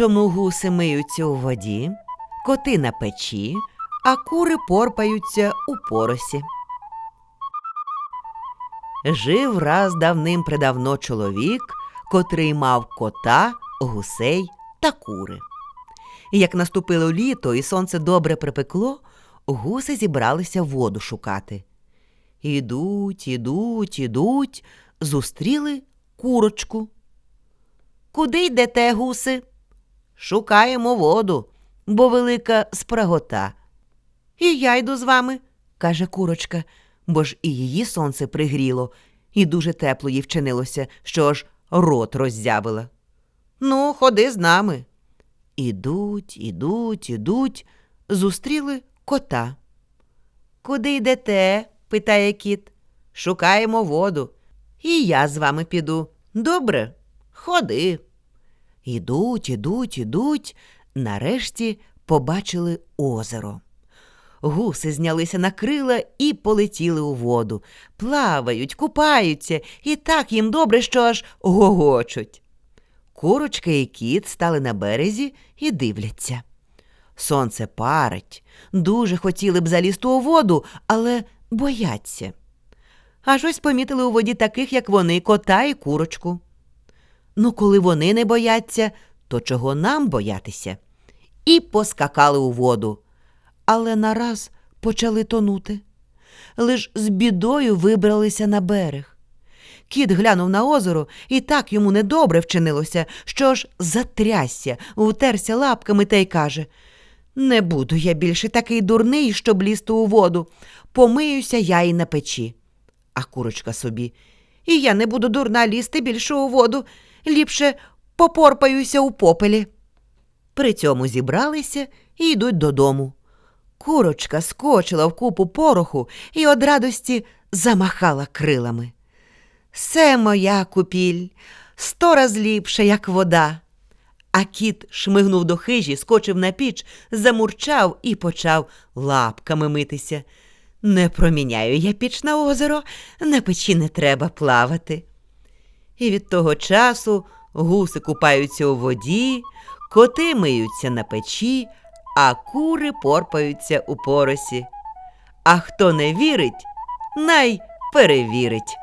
чому гуси миються у воді, коти на печі, а кури порпаються у поросі. Жив раз давним-предавно чоловік, котрий мав кота, гусей та кури. Як наступило літо і сонце добре припекло, гуси зібралися воду шукати. Ідуть, ідуть, ідуть, зустріли курочку. Куди йдете, гуси? Шукаємо воду, бо велика спрагота. І я йду з вами, каже курочка, бо ж і її сонце пригріло, і дуже тепло їй вчинилося, що аж рот роззявила. Ну, ходи з нами. Ідуть, ідуть, ідуть, зустріли кота. Куди йдете? питає кіт. Шукаємо воду. І я з вами піду. Добре, ходи. Ідуть, ідуть, ідуть. Нарешті побачили озеро. Гуси знялися на крила і полетіли у воду. Плавають, купаються, і так їм добре, що аж гогочуть. Курочка і кіт стали на березі і дивляться. Сонце парить, дуже хотіли б залізти у воду, але бояться. Аж ось помітили у воді таких, як вони, кота і курочку. Ну, коли вони не бояться, то чого нам боятися? І поскакали у воду, але нараз почали тонути. Лиш з бідою вибралися на берег. Кіт глянув на озеро, і так йому недобре вчинилося, що ж затрясся, утерся лапками та й каже Не буду я більше такий дурний, щоб лізти у воду. Помиюся я і на печі. А курочка собі. І я не буду дурна лізти більше у воду, ліпше попорпаюся у попелі. При цьому зібралися і йдуть додому. Курочка скочила в купу пороху і од радості замахала крилами. Се моя купіль, сто раз ліпша, як вода. А кіт шмигнув до хижі, скочив на піч, замурчав і почав лапками митися. Не проміняю я піч на озеро, на печі не треба плавати. І від того часу гуси купаються у воді, коти миються на печі, а кури порпаються у поросі. А хто не вірить, най перевірить.